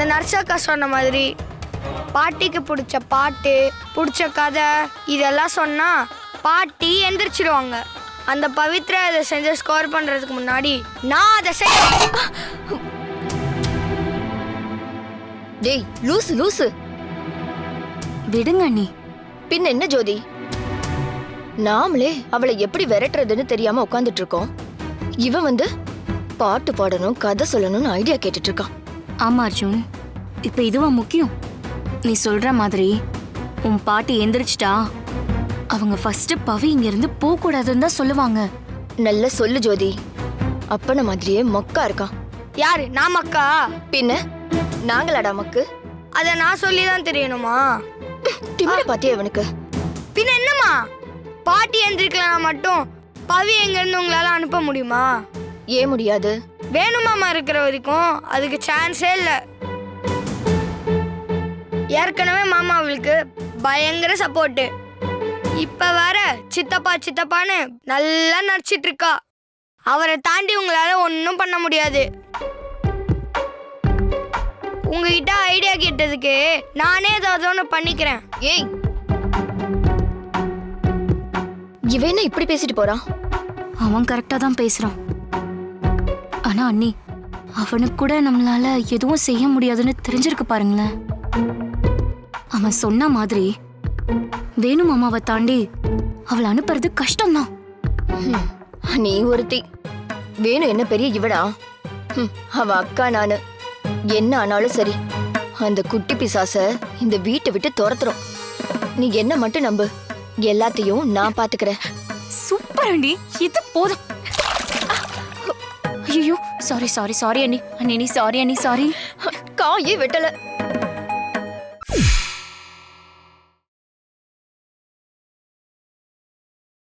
அந்த நர்சக்கா சொன்ன மாதிரி பாட்டிக்கு பிடிச்ச பாட்டு பிடிச்ச கதை இதெல்லாம் சொன்னால் பாட்டி எந்திரிச்சிடுவாங்க அந்த பவித்ரா இதை செஞ்சு ஸ்கோர் பண்ணுறதுக்கு முன்னாடி நான் அதை செய்ய டேய் லூசு லூசு. விடுங்க அண்ணி. பின்ன என்ன ஜோதி? நாமளே அவளை எப்படி விரட்டுறதுன்னு தெரியாம உட்காந்துட்டு இருக்கோம். இவன் வந்து பாட்டு பாடணும் கதை சொல்லணும்னு ஐடியா கேட்டுட்டு இருக்கான். ஆமா அர்ஜுன். இப்ப இதுவா முக்கியம்? நீ சொல்ற மாதிரி உன் பாட்டி எந்திரிச்சிட்டா அவங்க ஃபர்ஸ்ட் பவி இங்க இருந்து போக கூடாதுன்னு தான் சொல்லுவாங்க. நல்ல சொல்லு ஜோதி. அப்பன மாதிரியே மொக்கா இருக்கான் யாரு? நான் மக்கா? பின்ன? நாங்களாடா மக்கு? அதை நான் சொல்லி தான் தெரியணுமா? திமிர பாத்தியா இவனுக்கு? பின்ன என்னம்மா? பாட்டி எந்திரிக்கலாம் மட்டும் பவி எங்க இருந்து உங்களால அனுப்ப முடியுமா? ஏன் முடியாது? வேணுமாமா இருக்கிற வரைக்கும் அதுக்கு சான்ஸே இல்லை. ஏற்கனவே மாமாவுக்கு பயங்கர சப்போர்ட்டு இப்ப வேற சித்தப்பா சித்தப்பான்னு நல்லா நடிச்சிட்டு இருக்கா. அவரை தாண்டி உங்களால ஒன்றும் பண்ண முடியாது. உங்ககிட்ட ஐடியா கேட்டதுக்கு நானே ஏதாவது ஒன்று பண்ணிக்கிறேன். ஏய். இவன் என்ன இப்படி பேசிட்டு போறான் அவன் கரெக்டா தான் பேசுறான். ஆனா அண்ணி அவனுக்கு கூட நம்மளால எதுவும் செய்ய முடியாதுன்னு தெரிஞ்சிருக்கு பாருங்களேன். அவன் சொன்ன மாதிரி வேணு மாமாவை தாண்டி அவளை அனுப்புறது கஷ்டம்தான். நீ ஒருத்தி. வேணும் என்ன பெரிய இவடா? அவ அக்கா நானு. என்ன ஆனாலும் சரி அந்த குட்டி பிசாச இந்த வீட்டை விட்டு துரத்துறோம். நீ என்ன மட்டும் நம்பு. எல்லாத்தையும் நான் பாத்துக்கிறேன். சூப்பர் அண்ணி இது போதும். சாரி சாரி சாரி அண்ணி. அண்ணி சாரி அண்ணி சாரி காயே வெட்டலை.